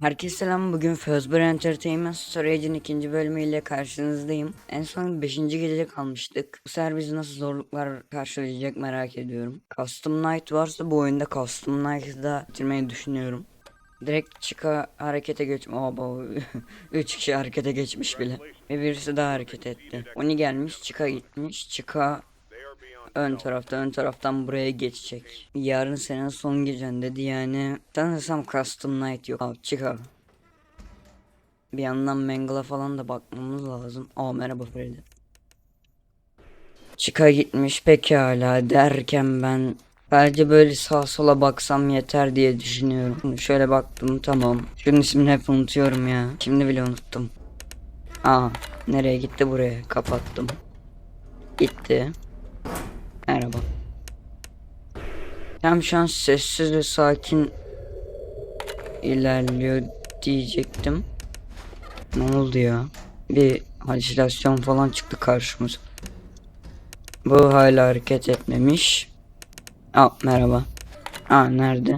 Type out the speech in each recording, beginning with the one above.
Herkese selam. Bugün Fazbear Entertainment Storage'in ikinci bölümüyle karşınızdayım. En son 5. gecede kalmıştık. Bu sefer bizi nasıl zorluklar karşılayacak merak ediyorum. Custom Night varsa bu oyunda Custom Night'ı da bitirmeyi düşünüyorum. Direkt çıka harekete geç... Aba 3 kişi harekete geçmiş bile. Ve birisi daha hareket etti. Oni gelmiş, çıka gitmiş. Çıka ön tarafta ön taraftan buraya geçecek. Yarın senin son gecen dedi yani. Sanırsam custom night yok. Abi çık abi. Bir yandan Mangle'a falan da bakmamız lazım. Aa merhaba Freddy. Çıka gitmiş pekala derken ben Sadece böyle sağa sola baksam yeter diye düşünüyorum. Şöyle baktım tamam. Şunun ismini hep unutuyorum ya. Şimdi bile unuttum. Aa nereye gitti buraya kapattım. Gitti. Merhaba. Tam şu an sessiz ve sakin ilerliyor diyecektim. Ne oldu ya? Bir halüsinasyon falan çıktı karşımıza. Bu hala hareket etmemiş. Aa merhaba. Aa nerede?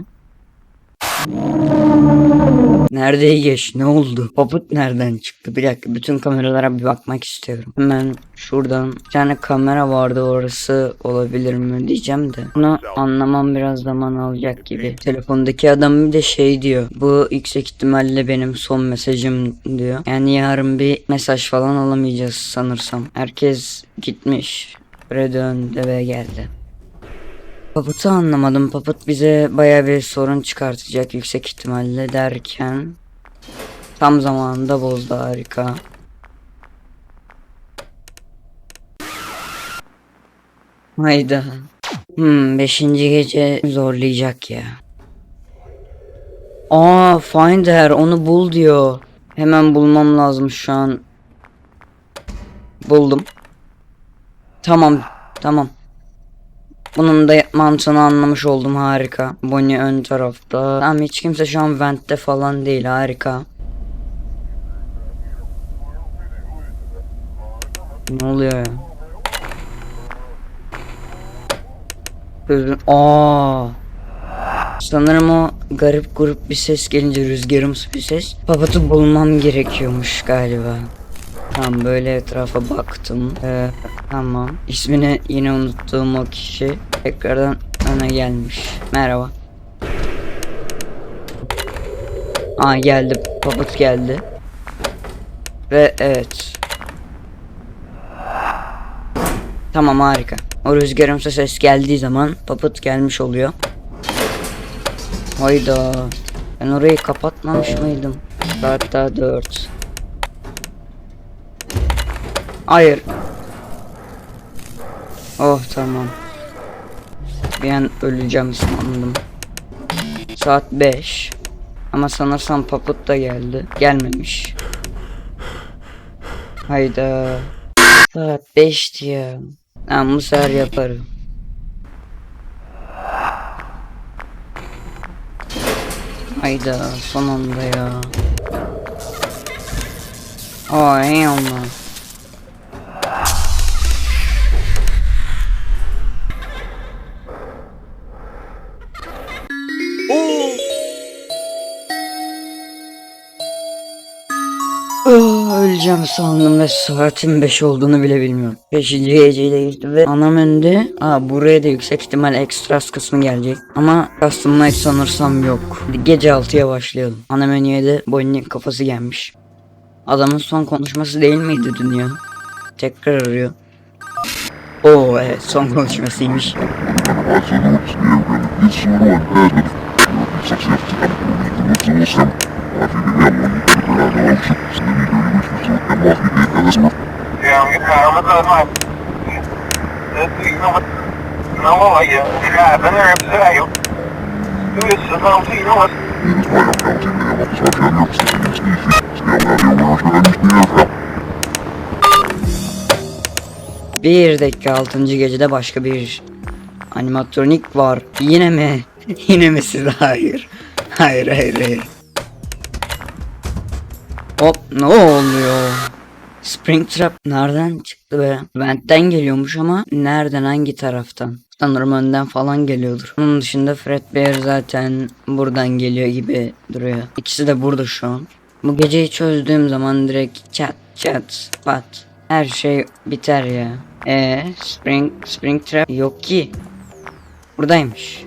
Nerede geç? Ne oldu? Poput nereden çıktı? Bir dakika bütün kameralara bir bakmak istiyorum. Hemen şuradan bir tane kamera vardı orası olabilir mi diyeceğim de. Bunu anlamam biraz zaman alacak gibi. Telefondaki adam bir de şey diyor. Bu yüksek ihtimalle benim son mesajım diyor. Yani yarın bir mesaj falan alamayacağız sanırsam. Herkes gitmiş. Buraya döndü ve geldi. Paput'u anlamadım. Paput bize baya bir sorun çıkartacak yüksek ihtimalle derken tam zamanında bozdu harika. Hayda. Hmm, beşinci gece zorlayacak ya. Aa, find her, onu bul diyor. Hemen bulmam lazım şu an. Buldum. Tamam, tamam. Bunun da mantığını anlamış oldum harika. Bonnie ön tarafta. Tamam hiç kimse şu an ventte falan değil harika. Ne oluyor ya? Gözüm... Aa. Sanırım o garip grup bir ses gelince rüzgarımsı bir ses. Papat'ı bulmam gerekiyormuş galiba. Tamam böyle etrafa baktım. Ee, tamam. İsmini yine unuttuğum o kişi tekrardan öne gelmiş. Merhaba. Aa geldi. Papat geldi. Ve evet. Tamam harika. O rüzgarımsa ses geldiği zaman papat gelmiş oluyor. Hayda. Ben orayı kapatmamış mıydım? Saat daha 4. Hayır. Oh tamam. Bir an öleceğim sandım. Saat 5. Ama sanırsam Paput da geldi. Gelmemiş. Hayda. Saat 5 ya. Tamam bu sefer yaparım. Hayda son anda ya. Oh hell no. Öleceğim sandım ve saatin 5 olduğunu bile bilmiyorum. 5. geceyle geçti ve anam önde. Aa buraya da yüksek ihtimal extras kısmı gelecek. Ama custom night sanırsam yok. Gece 6'ya başlayalım. Ana menüye de Bonnie'nin kafası gelmiş. Adamın son konuşması değil miydi dünya? Tekrar arıyor. Oo evet son konuşmasıymış. Yeah, I'm I'm gonna my. Know what? You know what? Yeah, I've been there every day. Do this, you know, you know what? Bir dakika 6. gecede başka bir animatronik var. Yine mi? Yine mi siz? Hayır. Hayır hayır hayır. Hop ne oluyor? Springtrap nereden çıktı be? Vent'ten geliyormuş ama nereden hangi taraftan? Sanırım önden falan geliyordur. Onun dışında Fredbear zaten buradan geliyor gibi duruyor. İkisi de burada şu an. Bu geceyi çözdüğüm zaman direkt çat çat pat. Her şey biter ya. E Spring Spring Trap yok ki. Buradaymış.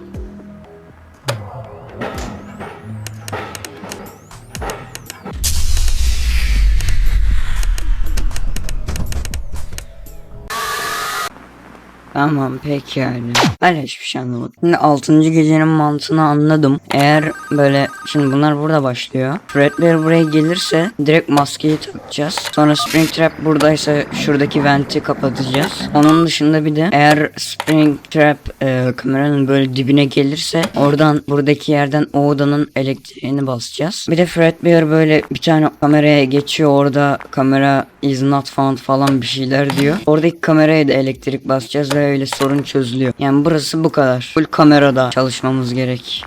Tamam peki yani. Hala hiçbir şey anlamadım. Şimdi 6. gecenin mantığını anladım. Eğer böyle şimdi bunlar burada başlıyor. Fredbear buraya gelirse direkt maskeyi takacağız. Sonra Springtrap buradaysa şuradaki venti kapatacağız. Onun dışında bir de eğer Springtrap e, kameranın böyle dibine gelirse oradan buradaki yerden o odanın elektriğini basacağız. Bir de Fredbear böyle bir tane kameraya geçiyor orada kamera is not found falan bir şeyler diyor. Oradaki kameraya da elektrik basacağız ve öyle sorun çözülüyor. Yani burası bu kadar. Full kamerada çalışmamız gerek.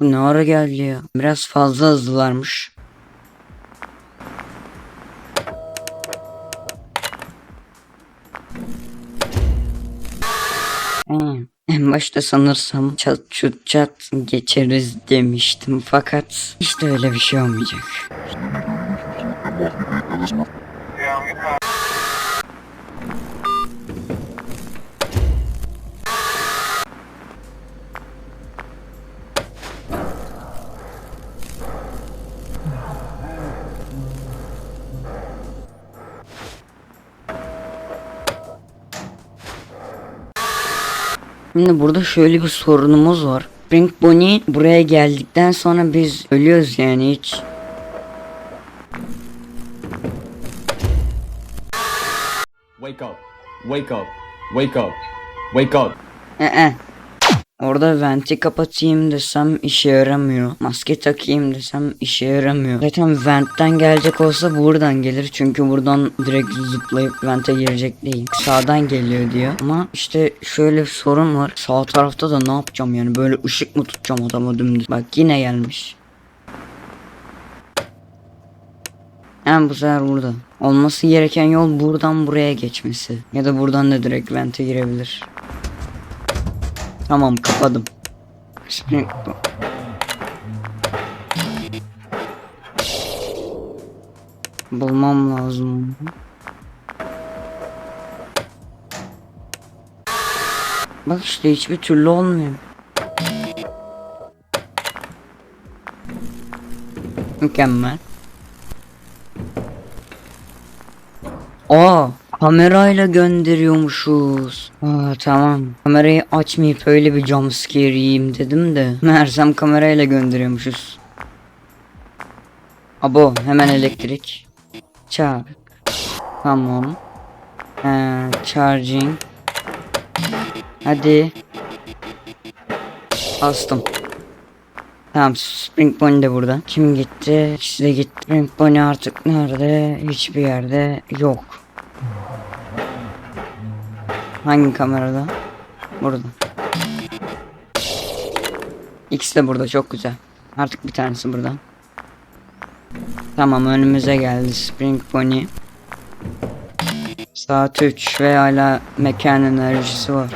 Bu ne ara geldi ya? Biraz fazla hızlılarmış. Hmm, En başta sanırsam çat çut çat geçeriz demiştim fakat işte öyle bir şey olmayacak. Şimdi burada şöyle bir sorunumuz var. Spring Bonnie buraya geldikten sonra biz ölüyoruz yani hiç. Wake up. Wake up. Wake up. Wake up. Ee. Orada venti kapatayım desem işe yaramıyor. Maske takayım desem işe yaramıyor. Zaten ventten gelecek olsa buradan gelir. Çünkü buradan direkt zıplayıp vente girecek değil. Sağdan geliyor diyor. Ama işte şöyle bir sorun var. Sağ tarafta da ne yapacağım yani? Böyle ışık mı tutacağım adama dümdüz? Bak yine gelmiş. Yani bu sefer burada. Olması gereken yol buradan buraya geçmesi. Ya da buradan da direkt vente girebilir. Tamam kapadım. Spring Bulmam lazım. Bak işte hiçbir türlü olmuyor. Mükemmel. Aa, kamerayla gönderiyormuşuz. Aa, tamam. Kamerayı açmayıp öyle bir jumpscare yiyeyim dedim de. Meğersem kamerayla gönderiyormuşuz. Abo, hemen elektrik. Çak. Tamam. Ee, charging. Hadi. Bastım. Tamam Spring Bonnie de burada. Kim gitti? İkisi de gitti. Spring Bonnie artık nerede? Hiçbir yerde yok. Hangi kamerada? Burada. İkisi de burada çok güzel. Artık bir tanesi burada. Tamam önümüze geldi Spring Bonnie. Saat 3 ve hala mekan enerjisi var.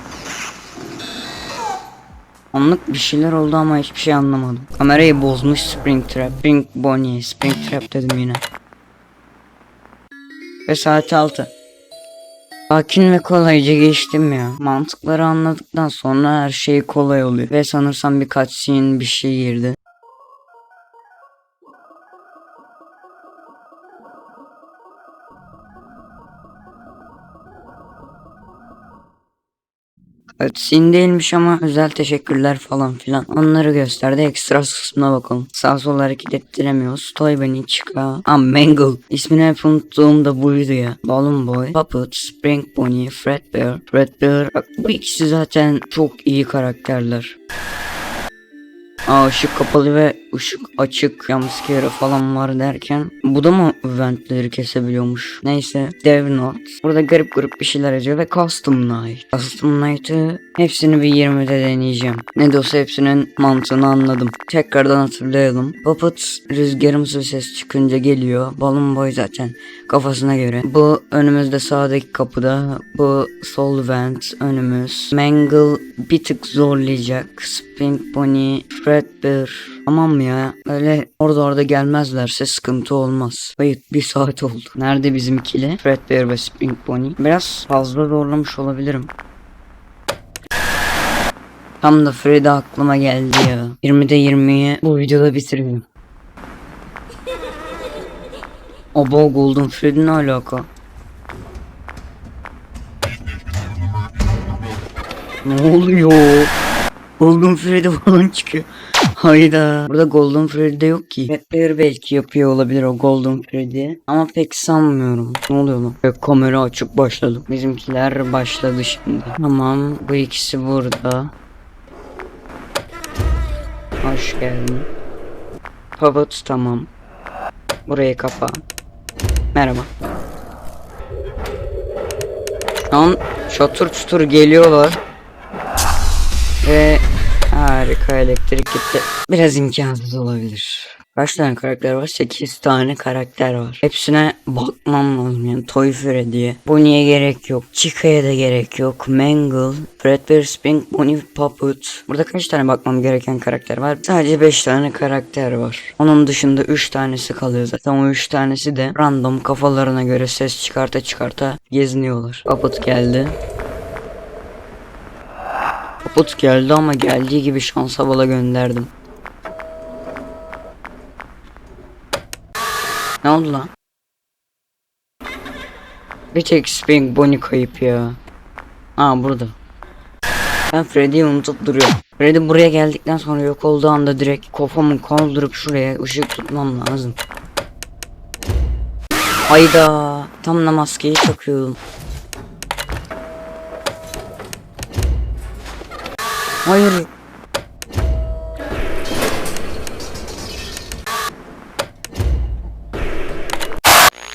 Anlık bir şeyler oldu ama hiçbir şey anlamadım. Kamerayı bozmuş Springtrap. Spring Bonnie, Springtrap dedim yine. Ve saat 6. Sakin ve kolayca geçtim ya. Mantıkları anladıktan sonra her şey kolay oluyor. Ve sanırsam bir cutscene bir şey girdi. Cutscene değilmiş ama özel teşekkürler falan filan. Onları gösterdi. Ekstra kısmına bakalım. Sağ sol hareket ettiremiyoruz. Toy Bunny, Chica, ah Mangle. İsmini hep unuttuğum da buydu ya. Balloon Boy, Puppet, Spring Bunny, Fredbear. Fredbear. Bak bu ikisi zaten çok iyi karakterler. Aa ışık kapalı ve ışık açık jumpscare falan var derken bu da mı ventleri kesebiliyormuş? Neyse Dev Note. Burada garip garip bir şeyler yazıyor ve Custom Night. Custom Night'ı hepsini bir 20'de deneyeceğim. Ne de olsa hepsinin mantığını anladım. Tekrardan hatırlayalım. Puppet rüzgarımsı ses çıkınca geliyor. Balloon Boy zaten kafasına göre. Bu önümüzde sağdaki kapıda. Bu sol vent önümüz. Mangle bir tık zorlayacak. Spring Pony, Fredbear. Tamam ya. Öyle orada orada gelmezlerse sıkıntı olmaz. Hayır bir saat oldu. Nerede bizimkili? Fredbear ve Spring Pony. Biraz fazla zorlamış olabilirim. Tam da Freddy aklıma geldi ya. 20'de 20'yi bu videoda bitiriyorum. Abo Golden Freddy ne alaka? Ne oluyor? Golden Freddy falan çıkıyor. Hayda. Burada Golden Freddy yok ki. Petler belki yapıyor olabilir o Golden Freddy. Ama pek sanmıyorum. Ne oluyor lan? Ve kamera açık başladı. Bizimkiler başladı şimdi. Tamam. Bu ikisi burada. Hoş geldin. Pivot tamam. Burayı kapa. Merhaba. Şu an çatır çutur geliyorlar. Ve harika elektrik gitti. Biraz imkansız olabilir. Kaç tane karakter var? 8 tane karakter var. Hepsine bakmam lazım yani Toy Freddy'ye. Bonnie'ye gerek yok. Chica'ya da gerek yok. Mangle, Fredbear, Spink, Bonnie, Puppet. Burada kaç tane bakmam gereken karakter var? Sadece 5 tane karakter var. Onun dışında 3 tanesi kalıyor zaten. O 3 tanesi de random kafalarına göre ses çıkarta çıkarta geziniyorlar. Puppet geldi. Puppet geldi ama geldiği gibi şansa bala gönderdim. Ne oldu lan? Bir tek Spring Bonnie kayıp ya. Aa burada. Ben Freddy'yi unutup duruyorum. Freddy buraya geldikten sonra yok olduğu anda direkt kafamı kaldırıp şuraya ışık tutmam lazım. Hayda. Tam da maskeyi takıyordum. Hayır.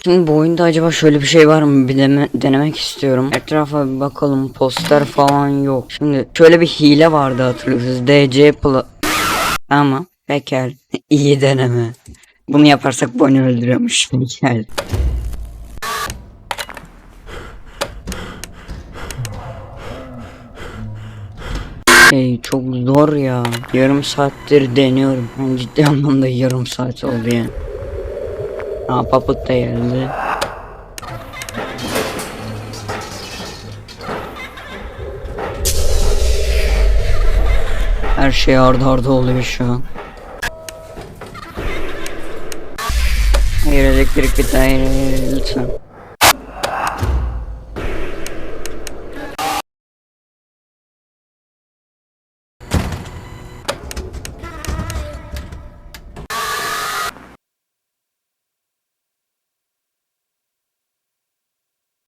Şimdi bu oyunda acaba şöyle bir şey var mı bir deme- denemek istiyorum. Etrafa bir bakalım poster falan yok. Şimdi şöyle bir hile vardı hatırlıyorsunuz. DC Plus. Ama pekal iyi deneme. Bunu yaparsak Bonnie öldürüyormuş. Pekal. Şey çok zor ya. Yarım saattir deniyorum. Ben ciddi anlamda yarım saat oldu yani. Aa Puppet da geldi. Her şey arda arda oluyor şu an. Hayır elektrik hayır, hayır lütfen.